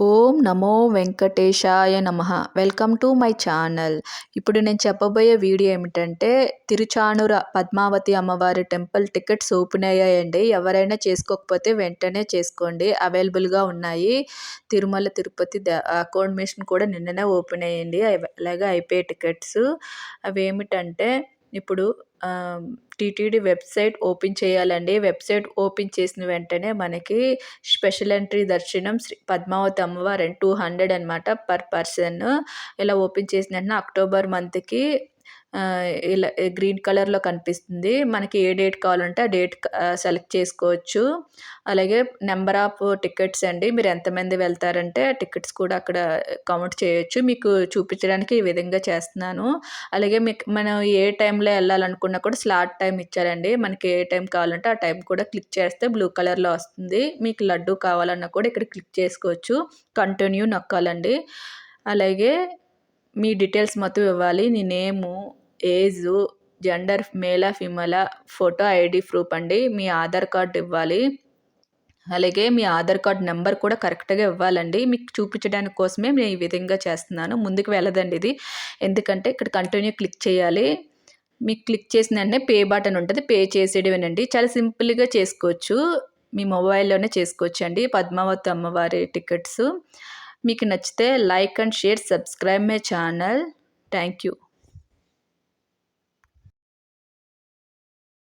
ఓం నమో వెంకటేశాయ నమ. Welcome to my channel. ఇప్పుడు నేను చెప్పబోయే వీడియో ఏమిటంటే తిరుచానూర పద్మావతి అమ్మవారి టెంపుల్ టికెట్స్ ఓపెన్ అయ్యాయండి. ఎవరైనా చేసుకోకపోతే వెంటనే చేసుకోండి. అవైలబుల్గా ఉన్నాయి. తిరుమల తిరుపతి అకామిడేషన్ కూడా నిన్ననే ఓపెన్ అయ్యింది. అలాగే అయిపోయే టికెట్స్. అవి ఏమిటంటే ఇప్పుడు టీటీడీ వెబ్సైట్ ఓపెన్ చేయాలండి. వెబ్సైట్ ఓపెన్ చేసిన వెంటనే మనకి స్పెషల్ ఎంట్రీ దర్శనం శ్రీ పద్మావతి అమ్మవారి టూ హండ్రెడ్ అనమాట పర్ పర్సన్. ఇలా ఓపెన్ చేసిన వెంటనే అక్టోబర్ మంత్కి ఇలా గ్రీన్ కలర్లో కనిపిస్తుంది. మనకి ఏ డేట్ కావాలంటే ఆ డేట్ సెలెక్ట్ చేసుకోవచ్చు. అలాగే నెంబర్ ఆఫ్ టికెట్స్ అండి. మీరు ఎంతమంది వెళ్తారంటే టికెట్స్ కూడా అక్కడ కౌంట్ చేయొచ్చు. మీకు చూపించడానికి ఈ విధంగా చేస్తున్నాను. అలాగే మీకు మనం ఏ టైంలో వెళ్ళాలనుకున్నా కూడా స్లాట్ టైం ఇచ్చారండి. మనకి ఏ టైం కావాలంటే ఆ టైం కూడా క్లిక్ చేస్తే బ్లూ కలర్లో వస్తుంది. మీకు లడ్డు కావాలన్నా కూడా ఇక్కడ క్లిక్ చేసుకోవచ్చు. కంటిన్యూ నొక్కాలండి. అలాగే మీ డీటెయిల్స్ మొత్తం ఇవ్వాలి. నీ నేము ఏజు జెండర్ మేలా ఫిమేలా ఫోటో ఐడి ప్రూఫ్ అండి. మీ ఆధార్ కార్డు ఇవ్వాలి. అలాగే మీ ఆధార్ కార్డ్ నెంబర్ కూడా కరెక్ట్గా ఇవ్వాలండి. మీకు చూపించడానికి కోసమే నేను ఈ విధంగా చేస్తున్నాను. ముందుకు వెళ్ళదండి ఇది. ఎందుకంటే ఇక్కడ కంటిన్యూ క్లిక్ చేయాలి. మీకు క్లిక్ చేసిన వెంటనే పే బటన్ ఉంటుంది. పే చేసేయడమేనండి చాలా సింపుల్గా చేసుకోవచ్చు. మీ మొబైల్లోనే చేసుకోవచ్చు అండి పద్మావతి అమ్మవారి టికెట్స్ మీకు నచ్చితే like and share subscribe my channel thank you